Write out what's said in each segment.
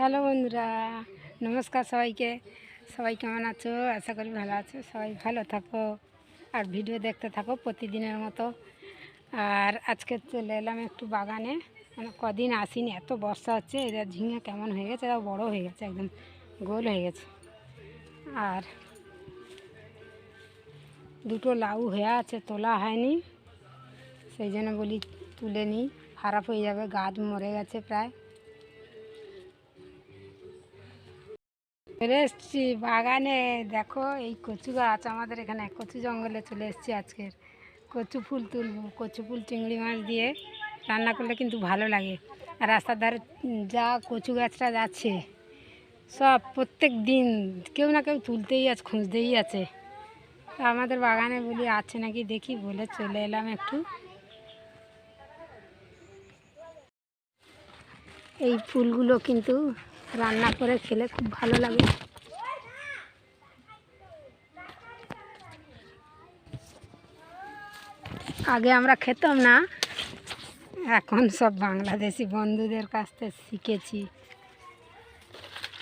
Hello বন্ধুরা, নমস্কার সবাইকে। সবাই কেমন আছো? আশা করি ভালো আছো। সবাই ভালো থাকো আর ভিডিও দেখতে থাকো প্রতিদিনের মতো। আর আজকে চলে এলাম একটু বাগানে। মানে কদিন আসিনি, এত বর্ষা হচ্ছে, এদের ঝিঙে কেমন হয়ে গেছে এরা বড় হয়ে গেছে, একদম গোল হয়ে গেছে। আর দুটো লাউ হয়ে আছে, তোলা হয়নি। সেই জন্য বলি তুলে নিই, খারাপ হয়ে যাবে, গাছ মরে গেছে প্রায়। চলে এসছি। বাগানে দেখো এই কচু গাছ, আমাদের এখানে কচু জঙ্গলে চলে এসছি আজকের। কচু ফুল তুলবো, কচু ফুল, চিংড়ি মাছ দিয়ে রান্না করলে কিন্তু ভালো লাগে। আর রাস্তার ধারে যা কচু গাছটা যাচ্ছে, সব প্রত্যেক দিন কেউ না কেউ তুলতেই আছে, খুঁজতেই আছে। আমাদের বাগানে বলি, আছে নাকি দেখি, বলে চলে এলাম একটু। এই ফুলগুলো কিন্তু রান্না করে খেলে খুব ভালো লাগে। আগে আমরা খেতাম না, এখন সব বাংলাদেশি বন্ধুদের কাছ থেকে শিখেছি।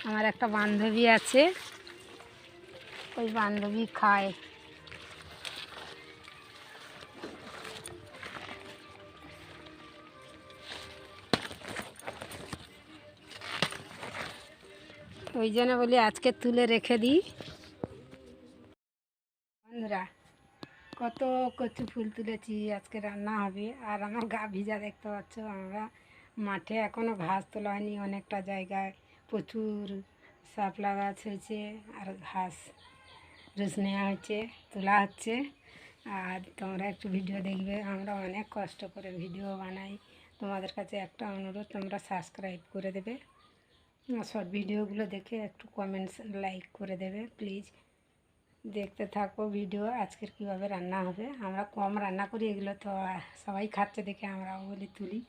আমার একটা বান্ধবী আছে, ওই বান্ধবী খায়। ওই জন্য বলি আজকে তুলে রেখে দিই। বন্ধুরা, কত কচু ফুল তুলেছি, আজকে রান্না হবে। আর আমার গা ভিজা দেখতে পাচ্ছ আমরা। মাঠে এখনও ঘাস তোলা হয়নি, অনেকটা জায়গায় প্রচুর শাপলা গাছ হয়েছে আর ঘাস রুস নেওয়া হচ্ছে, তোলা হচ্ছে। আর তোমরা একটু ভিডিও দেখবে, আমরা অনেক কষ্ট করে ভিডিও বানাই। তোমাদের কাছে একটা অনুরোধ, তোমরা সাবস্ক্রাইব করে দেবে। শর্ট ভিডিওগুলো দেখে একটু কমেন্টস লাইক করে দেবে প্লিজ দেখতে থাকো ভিডিও আজকের কীভাবে রান্না হবে। আমরা কম রান্না করি, এগুলো তো সবাই খাচ্ছে দেখে, আমরাও বলি তুলি।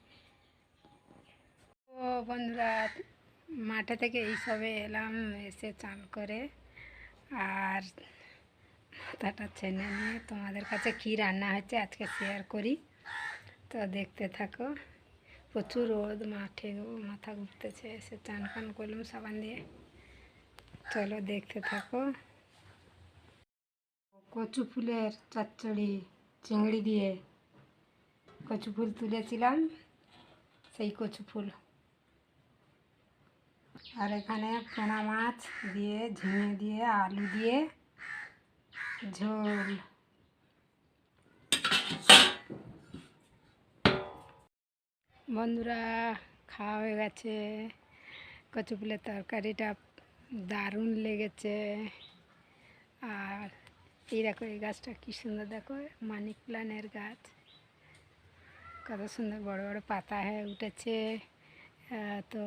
ও বন্ধুরা, মাঠে থেকে এই সবে এলাম, এসে চান করে। আর মাথাটা ছেনে নিয়ে তোমাদের কাছে কী রান্না হচ্ছে আজকে শেয়ার করি। তো দেখতে থাকো। প্রচুর রোদ, মাঠে মাথা ঘুরতেছে, এসে চান ফান করলাম সাবান দিয়ে। চলো দেখতে থাকো। কচু ফুলের চচ্চড়ি, চিংড়ি দিয়ে কচু ফুল তুলেছিলাম, সেই কচু ফুল। আর এখানে পোনা মাছ দিয়ে, ঝিঙে দিয়ে, আলু দিয়ে, ঝোল। বন্ধুরা, খাওয়া হয়ে গেছে। কচুপুলের তরকারিটা দারুণ লেগেছে। আর এই দেখো, এই গাছটা কী সুন্দর, দেখো মানি প্লানের গাছ। কত সুন্দর বড় বড় পাতা হয়ে উঠেছে। তো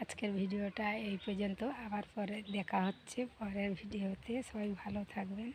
আজকের ভিডিওটা এই পর্যন্ত। আবার পরে দেখা হচ্ছে পরের ভিডিওতে। সবাই ভালো থাকবেন।